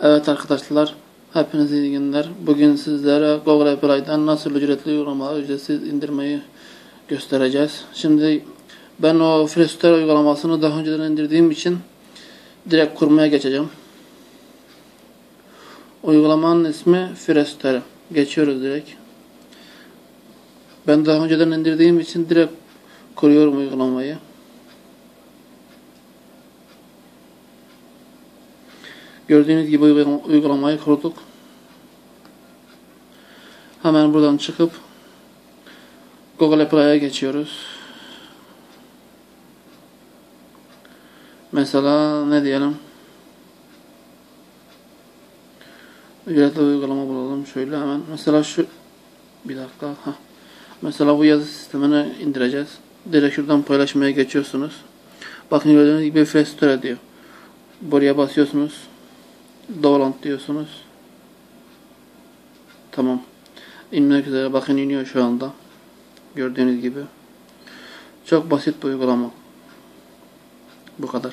Evet arkadaşlar, hepinize iyi günler. Bugün sizlere Google Play'den nasıl ücretli uygulamaları ücretsiz indirmeyi göstereceğiz. Şimdi ben o Freestyle uygulamasını daha önceden indirdiğim için direkt kurmaya geçeceğim. Uygulamanın ismi Freestyle. Geçiyoruz direkt. Ben daha önceden indirdiğim için direkt kuruyorum uygulamayı. Gördüğünüz gibi uygulama- uygulamayı kurduk. Hemen buradan çıkıp Google Play'e geçiyoruz. Mesela ne diyelim? Ücretli uygulama bulalım şöyle hemen. Mesela şu bir dakika. Heh. Mesela bu yazı sistemini indireceğiz. Direkt şuradan paylaşmaya geçiyorsunuz. Bakın gördüğünüz gibi Freestyle diyor. Buraya basıyorsunuz. Download diyorsunuz. Tamam. İnmek üzere. Bakın iniyor şu anda. Gördüğünüz gibi. Çok basit bir uygulama. Bu kadar.